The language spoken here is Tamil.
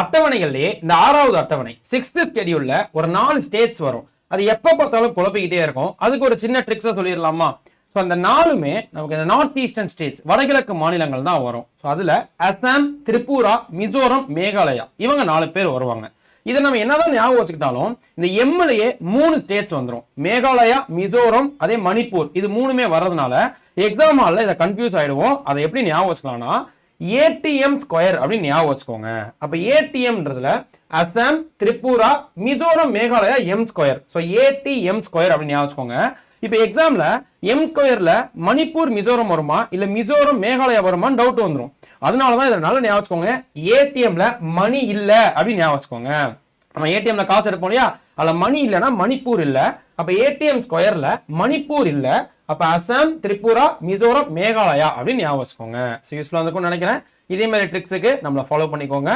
அட்டவணைகள்லயே இந்த ஆறாவது அட்டவணை சிக்ஸ்த் ஸ்கெடியூல்ல ஒரு நாலு ஸ்டேட்ஸ் வரும். அது எப்ப பார்த்தாலும் குழப்பிக்கிட்டே இருக்கும். அதுக்கு ஒரு சின்ன ட்ரிக்ஸை சொல்லிடலாமா? ஸோ அந்த நாலுமே நமக்கு இந்த நார்த் ஈஸ்டர்ன் ஸ்டேட்ஸ் வடகிழக்கு மாநிலங்கள் தான் வரும். ஸோ அதுல அசாம் திரிபுரா மிசோரம் மேகாலயா இவங்க நாலு பேர் வருவாங்க. இதை நம்ம என்னதான் ஞாபகம் வச்சுக்கிட்டாலும் இந்த எம்எல்ஏ மூணு ஸ்டேட்ஸ் வந்துடும் மேகாலயா மிசோரம் அதே மணிப்பூர் இது மூணுமே வர்றதுனால எக்ஸாம் ஹாலில் இதை கன்ஃபியூஸ் ஆகிடுவோம் அதை எப்படி ஞாபகம் வச்சுக்கலாம்னா ஏடிஎம் ஸ்கொயர் அப்படின்னு ஞாபகம் வச்சுக்கோங்க. அப்போ ஏடிஎம்ன்றதுல Assam Tripura Mizoram Meghalaya M square so ATM square அப்படின்னு ஞாபகம் வச்சுக்கோங்க. இப்போ எக்ஸாம்ல எம் ஸ்கொயர்ல மணிப்பூர் மிசோரம் வருமா? இல்ல மிசோரம் மேகாலயா வருமான்னு டவுட் வந்துடும் அதனால தான் இதை நல்லா ஞாபகம் வச்சுக்கோங்க. ஏடிஎம்ல மணி இல்ல அப்படின்னு ஞாபகம் வச்சுக்கோங்க. நம்ம ஏடிஎம்ல காசு எடுப்போம் இல்லையா? அதுல மணி இல்லைன்னா மணிப்பூர் இல்ல. அப்ப ஏடிஎம் ஸ்கொயர்ல மணிப்பூர் இல்லை. அப்ப அசாம் திரிபுரா மிசோரம் மேகாலயா அப்படின்னு ஞாபகம் வச்சுக்கோங்க. ஸோ யூஸ்ஃபுல்லாக இருக்கும்னு நினைக்கிறேன். இதே மாதிரி ட்ரிக்ஸுக்கு நம்மளை ஃபாலோ பண்ணிக்கோங்க.